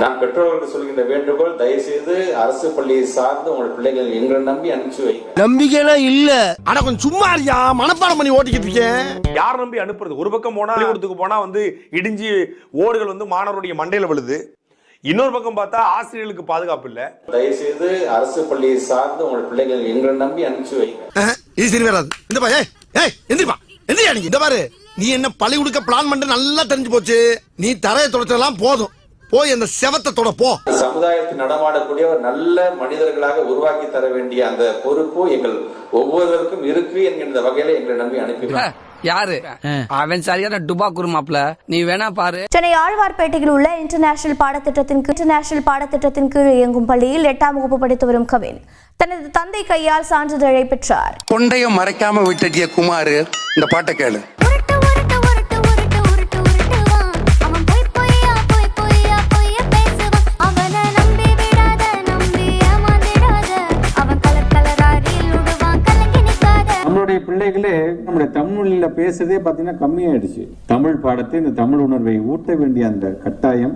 நான் பெற்றோர்களுக்கு சொல்கின்ற வேண்டுகோள் தயவு செய்து அரசு பள்ளியை சார்ந்து உங்கள் பிள்ளைகள் எங்களை நம்பி அனுப்பிச்சு வைங்க நம்பிக்கைலாம் இல்ல. ஆனா கொஞ்சம் சும்மா இருக்கியா? மனப்பாடம் பண்ணி ஓட்டிக்கிட்டு இருக்கேன் யார் நம்பி அனுப்புறது? ஒரு பக்கம் போனா பள்ளிக்கூடத்துக்கு போனா வந்து இடிஞ்சு ஓடுகள் வந்து மாணவருடைய மண்டையில விழுது. இன்னொரு பக்கம் பார்த்தா ஆசிரியர்களுக்கு பாதுகாப்பு இல்ல. தயவு செய்து அரசு பள்ளியை சார்ந்து உங்கள் பிள்ளைகள் எங்களை நம்பி அனுப்பிச்சு வைங்க இது சரி வராது. இந்த பா ஏய் ஏய் எந்திரிப்பா. எந்திரியா நீ? இந்த பாரு. நீ என்ன பழி கொடுக்க பிளான் பண்ணிட்டு நல்லா தெரிஞ்சு போச்சு. நீ தரையை தொடச்சதெல்லாம் போதும். போய் அந்த செவத்தை தொட போ. சமுதாயத்தில் நடமாடக்கூடிய ஒரு நல்ல மனிதர்களாக உருவாக்கி தர வேண்டிய அந்த பொறுப்பு எங்கள் ஒவ்வொருவருக்கும் இருக்கு என்கின்ற வகையில எங்களை நம்பி அனுப்பி. யாரு? அவன் சரியான டுபா குருமாப்ல. நீ வேணா பாரு. சென்னை ஆழ்வார்பேட்டையில் உள்ள இன்டர்நேஷனல் பாடத்திட்டத்தின் இன்டர்நேஷனல் பாடத்திட்டத்தின் கீழ் இயங்கும் பள்ளியில் எட்டாம் வகுப்பு படித்து வரும் கவின். தனது தந்தை கையால் சான்றிதழை பெற்றார். கொண்டைய மறைக்காம விட்டடிய குமார் இந்த பாட்டை கேளு. தமிழில் பேசுறதே பார்த்தீங்கன்னா கம்மியாயிடுச்சு. தமிழ் பாடத்தை இந்த தமிழ் உணர்வை ஊட்ட வேண்டிய அந்த கட்டாயம்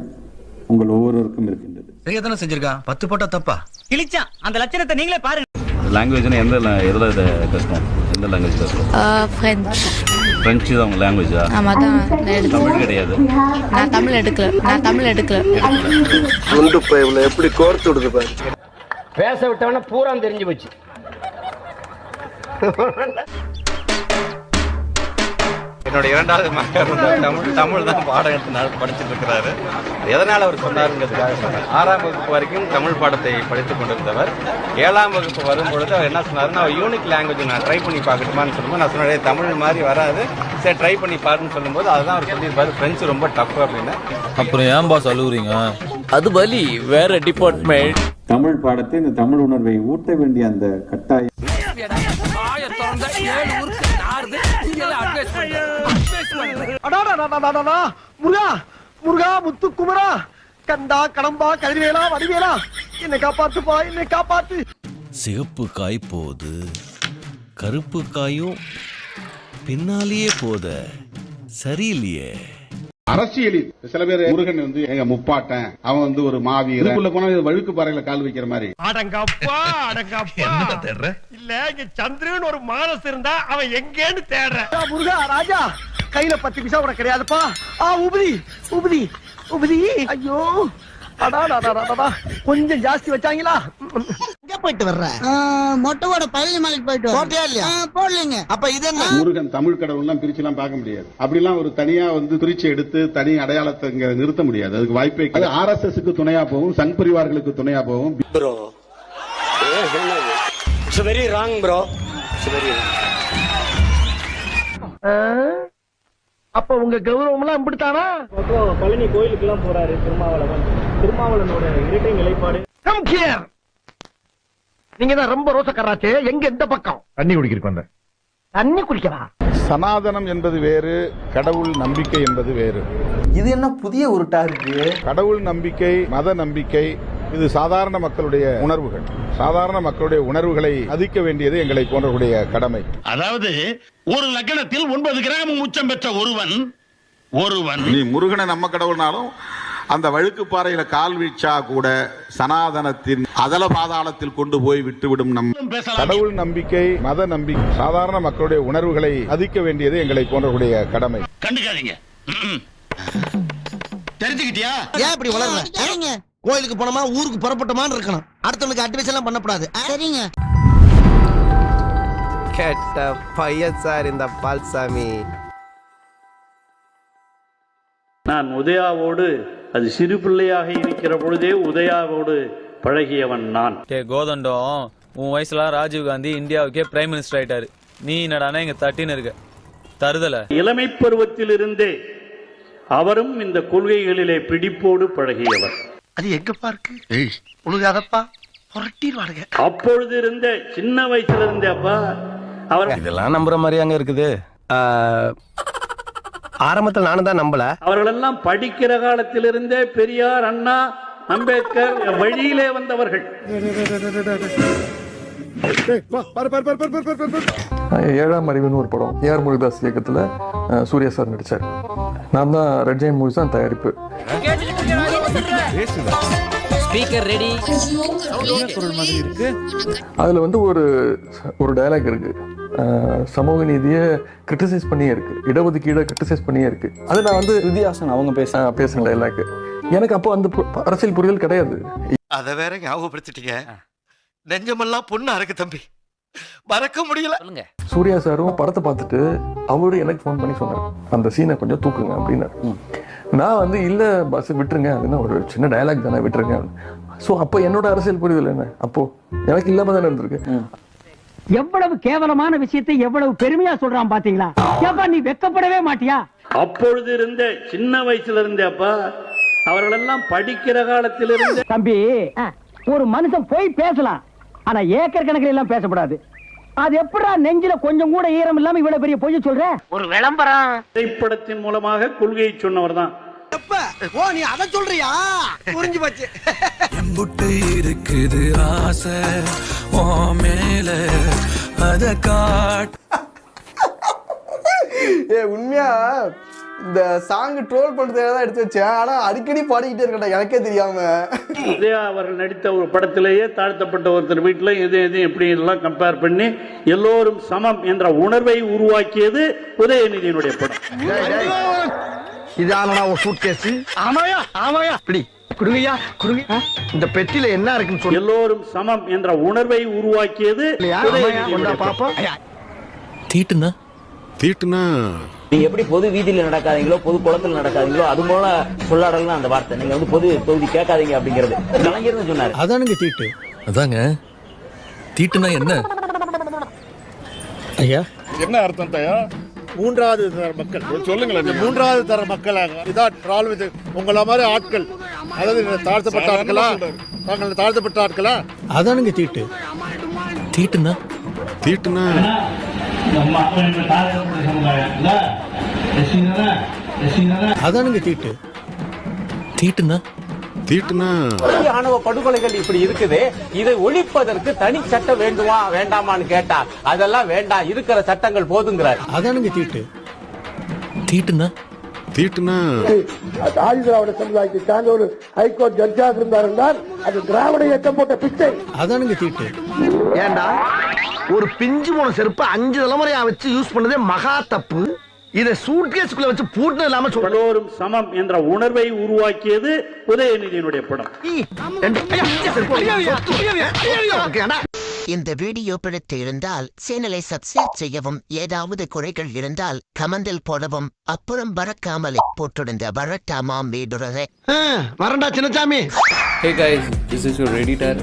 உங்கள் ஒவ்வொருவருக்கும் இருக்கின்றது. சரியா தானே செஞ்சிருக்கான் பத்து போட்டா தப்பா? கிழிச்சான். அந்த லட்சணத்தை நீங்களே பாருங்க. லாங்குவேஜ்னா எந்த எதுல இது கஷ்டம் எந்த லாங்குவேஜ் கஷ்டம் ஃப்ரெஞ்ச் ஃப்ரெஞ்சு தான் உங்க லாங்குவேஜா ஆமாம் தான் தமிழ் கிடையாது. நான் தமிழ் எடுக்கல. நான் தமிழ் எடுக்கல. குண்டு பைப்ல எப்படி கோர்த்து விடுது பாரு. பேச விட்டவன பூரா தெரிஞ்சு போச்சு. என்னோட இரண்டாவது மகன் வந்து தமிழ் தமிழ் தான் பாடம் எடுத்து நட- படிச்சுட்டு இருக்கிறாரு எதனால அவர் சொன்னாருங்கிறதுக்காக சொன்னார் ஆறாம் வகுப்பு வரைக்கும் தமிழ் பாடத்தை படித்துக் கொண்டிருந்தவர். ஏழாம் வகுப்பு வரும்பொழுது அவர் என்ன சொன்னாருன்னா யூனிக் லாங்குவேஜ் நான் ட்ரை பண்ணி பார்க்கட்டுமான்னு சொல்லும்போது நான் சொன்னேன் தமிழ் மாதிரி வராது. சரி ட்ரை பண்ணி பாருன்னு சொல்லும்போது அதுதான் அவர் சொல்லியிருப்பாரு. ஃப்ரெஞ்சு ரொம்ப டஃப் அப்படின்னு. அப்புறம் ஏன் பாஸ் அழுகுறீங்க அது பலி வேற டிபார்ட்மெண்ட் தமிழ் பாடத்தை இந்த தமிழ் உணர்வை ஊட்ட வேண்டிய அந்த கட்டாயம். முருகா முருகா முத்து குமரா கண்டா கடம்பா கதிர்வேலா வடிவேலா. என்னை காப்பாத்துப்பா என்னை காப்பாத்து. சிகப்பு காய் போகுது கருப்பு காயும் பின்னாலேயே போத சரியில்லையே. அரசியலில் சில பேர் முருகன் வந்து எங்க முப்பாட்டன். அவன் வந்து ஒரு மாவீரன். இதுக்குள்ள போனா வழுக்கு பாறையில கால் வைக்கிற மாதிரி. அடங்கப்பா அடங்கப்பா. இல்ல இங்க சந்திரன் ஒரு மானஸ் இருந்தா அவன் எங்கேன்னு தேடுற. முருகா ராஜா கையில பத்து பைசா உனக்கு கிடையாதுப்பா. ஆ உபதி உபதி உபதி ஐயோ. கொஞ்சம் ஜாஸ்தி வச்சாங்களா? எங்க போயிட்டு வர்ற? மொட்டைவோட பழனி மலைக்கு போயிட்டு போட்டியா இல்லையா? போடலீங்க. அப்ப இது என்ன? முருகன் தமிழ் கடவுள் எல்லாம் பிரிச்சு எல்லாம் பார்க்க முடியாது. அப்படிலாம் ஒரு தனியா வந்து பிரிச்சு எடுத்து தனி அடையாளத்தை இங்க நிறுத்த முடியாது. அதுக்கு வாய்ப்பே கிடையாது. ஆர் எஸ் எஸ்க்கு துணையா போகும் சங் பரிவார்களுக்கு துணையா போகும். ப்ரோ வெரி ராங் ப்ரோ அப்ப உங்க கௌரவம் எல்லாம் இப்படித்தானா பழனி கோயிலுக்கு எல்லாம் போறாரு திருமாவளவன். திருமாவளவனோட இரட்டை நிலைப்பாடு. நீங்க தான் ரொம்ப ரோசக்காராச்சே எங்க எந்த பக்கம்? தண்ணி குடிக்கிறதுக்கு வந்தேன். தண்ணி குடிக்கவா? சனாதனம் என்பது வேறு கடவுள் நம்பிக்கை என்பது வேறு. இது என்ன புதிய உருட்டா இருக்கு? கடவுள் நம்பிக்கை மத நம்பிக்கை இது சாதாரண மக்களுடைய உணர்வுகள். சாதாரண மக்களுடைய உணர்வுகளை மதிக்க வேண்டியது எங்களை போன்றவருடைய கடமை. அதாவது ஒரு லக்னத்தில் ஒன்பது கிராம் உச்சம் பெற்ற ஒருவன் ஒருவன். நீ முருகனை நம்ம கடவுள்னாலும் அந்த வழுக்கு பாறையில கால் வீழ்ச்சா கூட சனாதனத்தின் அதல பாதாளத்தில் கொண்டு போய் விட்டுவிடும் நம் கடவுள் நம்பிக்கை மத நம்பிக்கை சாதாரண மக்களுடைய உணர்வுகளை மதிக்க வேண்டியது எங்களை போன்றவருடைய கடமை. கண்டுக்காதீங்க. தெரிஞ்சுக்கிட்டியா? ஏன் இப்படி வளர்ற? கோயிலுக்கு போனோமா ஊருக்கு புறப்பட்டோமான்னு இருக்கணும். அடுத்தவனுக்கு அட்வைஸ் எல்லாம் பண்ணக்கூடாது. சரிங்க. கெட்ட பையன் சார் இந்த பால்சாமி. நான் உதயாவோடு அது சிறு பிள்ளையாக இருக்கிற பொழுதே உதயாவோடு பழகியவன் நான். டே கோதண்டம் உன் வயசுல ராஜீவ் காந்தி இந்தியாவுக்கே பிரைம் மினிஸ்டர் ஆயிட்டாரு. நீ என்னடானா இங்க தட்டின்னு இருக்க. தருதல. இளமை பருவத்திலிருந்தே அவரும் இந்த கொள்கைகளிலே பிடிப்போடு பழகியவர். அது எங்கப்பா இருக்கு? உழுகாதப்பா. புரட்டிடுவானுங்க. அப்பொழுது இருந்த சின்ன வயசுல இருந்தே அப்பா அவர் இதெல்லாம் நம்புற மாதிரி அங்க இருக்குது. ஆரம்பத்துல நானும் தான் நம்பல. அவர்களெல்லாம் படிக்கிற காலத்திலிருந்தே பெரியார் அண்ணா அம்பேத்கர் வழியிலே வந்தவர்கள். ஏழாம் அறிவுன்னு ஒரு படம் ஏஆர் முருகதாஸ் இயக்கத்தில் சூர்யா சார் நடித்தார் நான் தான் ரெட் ஜெயின் மூவிஸ் தான் தயாரிப்பு. Speaker ready. அதில் வந்து ஒரு ஒரு டயலாக் இருக்கு. சமூக நீதியை கிரிட்டிசைஸ் பண்ணியே இருக்கு. இடஒதுக்கீடை கிரிட்டிசைஸ் பண்ணியே இருக்கு. அது நான் வந்து வித்தியாசம் அவங்க பேச பேசின டயலாக் எனக்கு அப்போ அந்த பு- அரசியல் புரிதல் கிடையாது. அத வேற ஞாபகப்படுத்திட்டீங்க. நெஞ்சமெல்லாம் பொண்ணு அறக்கு தம்பி. மறக்க முடியல. சொல்லுங்க. சூர்யா சாரும் படத்தை பார்த்துட்டு அவரு எனக்கு ஃபோன் பண்ணி சொன்னார். அந்த சீனை கொஞ்சம் தூக்குங்க அப்படின்னாரு. நான் வந்து இல்ல பஸ் விட்டுருங்க. அதுனா ஒரு சின்ன டயலாக் தானே விட்டுருங்க ஸோ அப்போ என்னோட அரசியல் புரிதல் என்ன? அப்போ எனக்கு இல்லாம தானே இருந்திருக்கு. எவ்வளவு கேவலமான விஷயத்தை எவ்வளவு பெருமையா சொல்றான் பாத்தீங்களா? ஏப்பா நீ வெக்கப்படவே மாட்டியா? அப்பொழுது இருந்த சின்ன வயசுல இருந்தே அப்பா அவர்களெல்லாம் படிக்கிற காலத்திலிருந்து தம்பி ஒரு மனுஷன் போய் பேசலாம். ஆனா ஏக்கர் கணக்கில் எல்லாம் பேசக்கூடாது அது எப்படா நெஞ்சில கொஞ்சம் கூட ஈரம் இல்லாம இவ்வளவு பெரிய பொய்ய சொல்ற? ஒரு விளம்பரம். திரைப்படத்தின் மூலமாக கொள்கையை சொன்னவர் தான். ஓ நீ அத சொல்றியா? புரிஞ்சு போச்சு. எம்புட்டு இருக்குது ஆசை ஓ மேல அத காட். ஏ உண்மையா? இந்த சாங் ட்ரோல் பண்றதுக்காக தான் எடுத்து வச்சேன். ஆனா அடிக்கடி பாடிக்கிட்டே இருக்கடா எனக்கே தெரியாம. உதயா அவர்கள் நடித்த ஒரு படத்திலேயே தாழ்த்தப்பட்ட ஒருத்தர் வீட்டில் எது எது எப்படி எல்லாம் கம்பேர் பண்ணி எல்லோரும் சமம் என்ற உணர்வை உருவாக்கியது உதயநிதியினுடைய படம். இதானடா ஒரு சூட் கேஸ் ஆமாயா ஆமாயா. இப்படி குடுங்கய்யா குடுங்க. இந்த பெட்டில என்ன இருக்குன்னு சொல்லு. எல்லோரும் சமம் என்ற உணர்வை உருவாக்கியது. பாப்போம் தீட்டுனா? தீட்டுனா நீங்க எப்படி பொது வீதியில நடக்காதீங்களோ பொது குளத்துல நடக்காதீங்களோ அது மூல சொல்லாடலாம் அந்த வார்த்தை. நீங்க வந்து பொது தொகுதி கேட்காதீங்க அப்படிங்கிறது. கலைஞர்னு சொன்னாரு. அதானுங்க தீட்டு. அதாங்க. தீட்டுனா என்ன? ஐயா? என்ன அர்த்தம் தயா? மூன்றாவது தர மக்கள். சொல்லுங்களேன். மூன்றாவது தர மக்களாக இதான் இது உங்கள மாதிரி ஆட்கள். அதாவது தாழ்த்தப்பட்ட ஆட்களா? நாங்கள் தாழ்த்தப்பட்ட ஆட்களா? அதானுங்க தீட்டு. தீட்டுனா? தீட்டுனா? அதானுங்க தீட்டு. தீட்டுனா தீட்டுனா ஆணவ படுகொலைகள் இப்படி இருக்குது. இதை ஒழிப்பதற்கு தனி சட்டம் வேண்டுமா வேண்டாமான்னு கேட்டா அதெல்லாம் வேண்டாம். இருக்கிற சட்டங்கள் போதுங்கிறார். அதானுங்க தீட்டு. தீட்டுனா தீட்டுனா ஆதி திராவிட சமுதாயத்தை சார்ந்த ஒரு ஹைகோர்ட் ஜட்ஜாக இருந்தார் என்றால் அது திராவிட இயக்கம் போட்ட பிச்சை. அதானுங்க தீட்டு. ஏண்டா? ஒரு பிஞ்சு போன செருப்பு அஞ்சு தலைமுறையா வச்சு யூஸ் பண்ணதே மகா தப்பு. இதை சூட்கேஸ்க்குள்ள வச்சு பூட்டு இல்லாம எல்லோரும் சமம் என்ற உணர்வை உருவாக்கியது உதயநிதியினுடைய படம். இந்த வீடியோ பிடித்து இருந்தால் சேனலை சப்ஸ்கிரைப் செய்யவும் ஏதாவது குறைகள் இருந்தால் கமெண்டில் போடவும். அப்புறம் பறக்காமலே போட்டிருந்த வரட்டாமா மீதுரரை வரண்டா Chinnasamy hey guys this is your editor